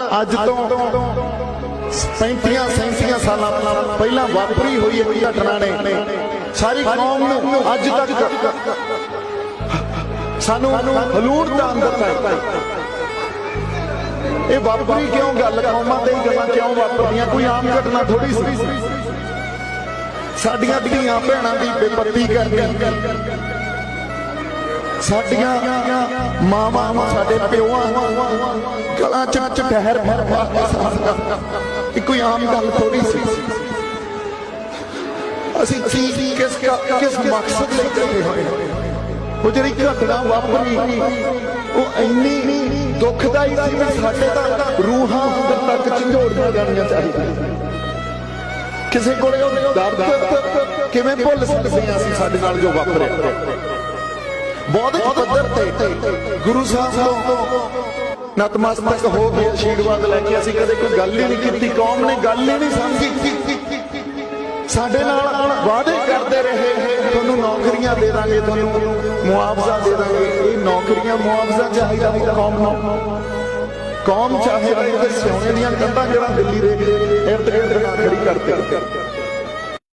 ਅੱਜ ਤੋਂ 35 37 ਸਾਲਾਂ ਪਹਿਲਾਂ ਵਾਪਰੀ ਹੋਈ ਇਹ ਘਟਨਾ ਨੇ। ਸਾਰੀ ਕੌਮ ਨੂੰ ਅੱਜ ਤੱਕ ਸਾਨੂੰ ਹਲੂਣ ਦਾ ਅੰਦਰ ਹੈ ਇਹ ਵਾਪਰੀ ਕਿਉਂ? ਗੱਲ ਕੌਮਾਂ ਤੇ ਹੀ ਗੱਲਾਂ ਕਿਉਂ ਵਾਪਰਦੀਆਂ ਕੋਈ ਆਮ ਘਟਨਾ ਥੋੜੀ ਸੀ। ਸਾਡੀਆਂ ਧੀਆਂ ਭੈਣਾਂ ਦੀ ਬੇਪਤੀ ਕਰਨੀ ਸਾਡੀਆਂ ਮਾਵਾਂ ਨੂੰ, ਸਾਡੇ ਪਿਓਾਂ ਗਲਾਂ ਚ ਚ ਠਹਿਰ ਭਰ ਕੇ ਸਾਥ ਇਹ ਕੋਈ ਆਮ ਗੱਲ ਥੋੜੀ ਸੀ। ਅਸੀਂ ਕੀ ਕਿਸ ਕਿਸ ਮਕਸਦ ਲਈ ਕਰਦੇ ਹੋਏ ਉਹ ਜਿਹੜੀ ਘਟਨਾ ਵਾਪਰੀ, ਉਹ ਇੰਨੀ ਦੁਖਦਾਈ ਸੀ ਕਿ ਸਾਡੇ ਤਾਂ ਰੂਹਾਂ ਅੰਦਰ ਤੱਕ ਝੰਜੋੜੀਆਂ ਜਾਣੀਆਂ ਚਾਹੀਦੀਆਂ ਕਿਸੇ ਕੋਲੇ ਉਹ ਦਰਦ ਕਿਵੇਂ ਭੁੱਲ ਸਕਦੇ ਹਾਂ ਅਸੀਂ ਸਾਡੇ ਨਾਲ ਜੋ ਵਾਪਰਿਆ? ਬੌਧਿਕ ਪੱਧਰ ਤੇ ਗੁਰੂ ਸਾਹਿਬ ਤੋਂ ਨਤਮਸਤਕ ਹੋ ਕੇ ਆਸ਼ੀਰਵਾਦ ਲੈ ਕੇ ਅਸੀਂ ਕਦੇ ਕੋਈ ਗੱਲ ਹੀ ਨਹੀਂ ਕੀਤੀ, ਕੌਮ ਨੇ ਗੱਲ ਹੀ ਨਹੀਂ ਸਮਝੀ। ਸਾਡੇ ਨਾਲ ਵਾਅਦੇ ਕਰਦੇ ਰਹੇ, ਤੁਹਾਨੂੰ ਨੌਕਰੀਆਂ ਦੇ ਦਾਂਗੇ, ਤੁਹਾਨੂੰ ਮੁਆਵਜ਼ਾ ਦੇ ਦਾਂਗੇ। ਇਹ ਨੌਕਰੀਆਂ, ਮੁਆਵਜ਼ਾ ਚਾਹੀਦਾ ਹੈ ਕੌਮ ਨੂੰ। ਕੌਮ ਚਾਹੇ ਰਹੇ ਤੇ ਸੋਨੇ ਦੀਆਂ ਕੰਧਾਂ ਜਿਹੜਾ ਦਿੱਲੀ ਦੇ ਇਰਦ ਗਿਰਦ ਨਾ ਖੜੀ ਕਰਦੇ।